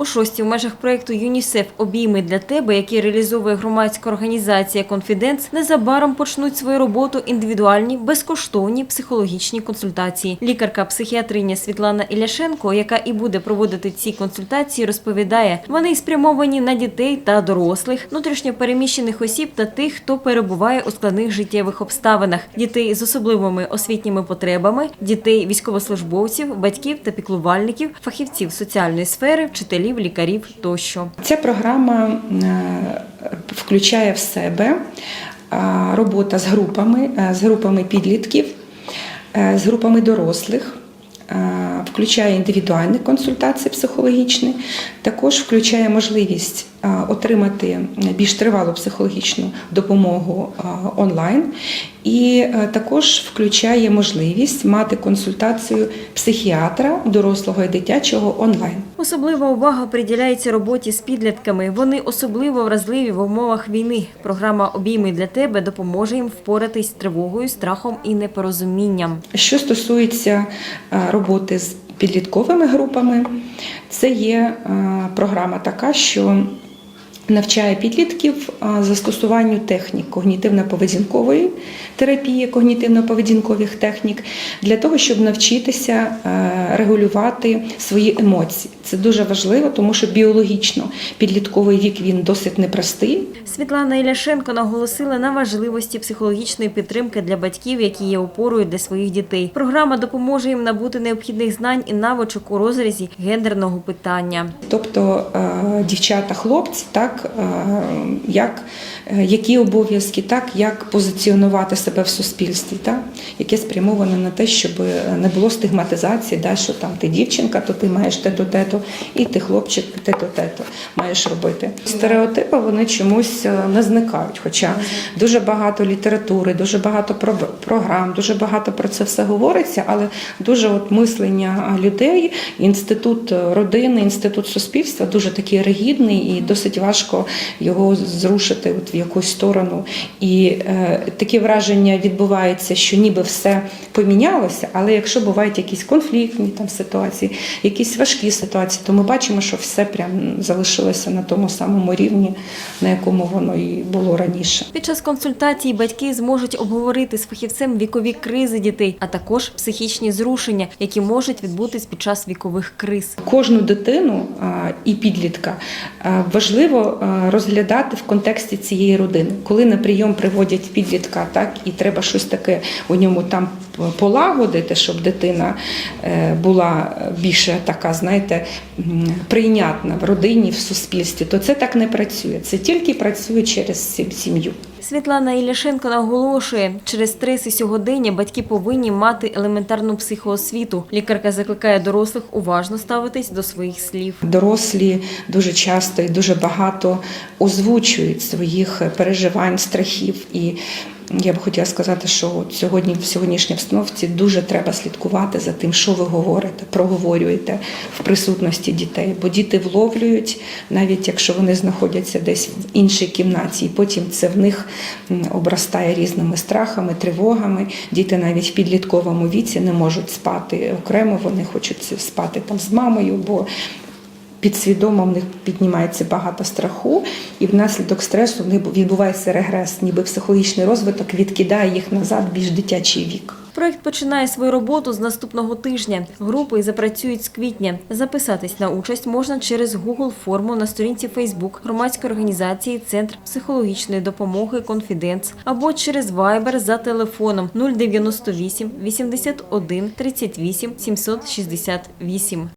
У шостій в межах проєкту ЮНІСЕФ Обійми для тебе, який реалізовує громадська організація Конфіденс, незабаром почнуть свою роботу індивідуальні безкоштовні психологічні консультації. Лікарка-психіатриня Світлана Іляшенко, яка і буде проводити ці консультації, розповідає, вони спрямовані на дітей та дорослих, внутрішньо переміщених осіб та тих, хто перебуває у складних життєвих обставинах, дітей з особливими освітніми потребами, дітей військовослужбовців, батьків та піклувальників, фахівців соціальної сфери, вчителів, лікарів тощо. Ця програма е, включає в себе е, робота з групами, е, з групами підлітків, з групами дорослих. Включає індивідуальні консультації психологічні, також включає можливість отримати більш тривалу психологічну допомогу е, онлайн, і е, також включає можливість мати консультацію психіатра дорослого і дитячого онлайн. Особлива увага приділяється роботі з підлітками. Вони особливо вразливі в умовах війни. Програма Обійми для тебе допоможе їм впоратись з тривогою, страхом і непорозумінням. Що стосується е, роботи з підлітковими групами, це є е, програма така, що навчає підлітків застосуванню технік когнітивно-поведінкової терапії, когнітивно-поведінкових технік для того, щоб навчитися е, регулювати свої емоції. Це дуже важливо, тому що біологічно підлітковий вік він досить непростий. Світлана Іляшенко наголосила на важливості психологічної підтримки для батьків, які є опорою для своїх дітей. Програма допоможе їм набути необхідних знань і навичок у розрізі гендерного питання. Тобто е, дівчата, хлопці, так е, як, е, які обов'язки, так як позиціонувати себе в суспільстві, так яке спрямоване на те, щоб не було стигматизації, да, що там ти дівчинка, то ти маєш те-то, те-то, і ти хлопчик, те-то, те-то маєш робити. Стереотипи вони чомусь е, не зникають. Хоча дуже багато літератури, дуже багато про- програм, дуже багато про це все говориться, але дуже от мислення людей, інститут родини, інститут суспільства дуже такий ригідний і досить важко його зрушити от в якусь сторону. І е, таке враження відбувається, що ніби все помінялося, але якщо бувають якісь конфліктні там ситуації, якісь важкі ситуації, то ми бачимо, що все прям залишилося на тому самому рівні, на якому воно і було раніше. Під час консультації батьки зможуть обговорити з фахівцем вікові кризи дітей, а також психічні зрушення, які можуть відбутись під час вікових криз. Кожну дитину і підлітка важливо розглядати в контексті цієї родини. Коли на прийом приводять підлітка, так і треба щось таке у ньому там полагодити, щоб дитина е, була більше така, знаєте, прийнятна в родині, в суспільстві, то це так не працює. Це тільки працює через сім'ю. Світлана Іляшенко наголошує, через стрес і сьогодення батьки повинні мати елементарну психоосвіту. Лікарка закликає дорослих уважно ставитись до своїх слів. Дорослі дуже часто і дуже багато озвучують своїх переживань, страхів. І я б хотіла сказати, що от сьогодні в сьогоднішній обстановці дуже треба слідкувати за тим, що ви говорите, проговорюєте в присутності дітей. Бо діти вловлюють, навіть якщо вони знаходяться десь в іншій кімнаті, і потім це в них обростає різними страхами, тривогами. Діти навіть в підлітковому віці не можуть спати окремо, вони хочуть спати там з мамою, бо підсвідомо в них піднімається багато страху, і внаслідок стресу в них відбувається регрес, ніби психологічний розвиток відкидає їх назад більш дитячий вік. Проект починає свою роботу з наступного тижня. Групи запрацюють з квітня. Записатись на участь можна через Google форму на сторінці Facebook громадської організації Центр психологічної допомоги Конфіденц або через Viber за телефоном 098 81 38 768.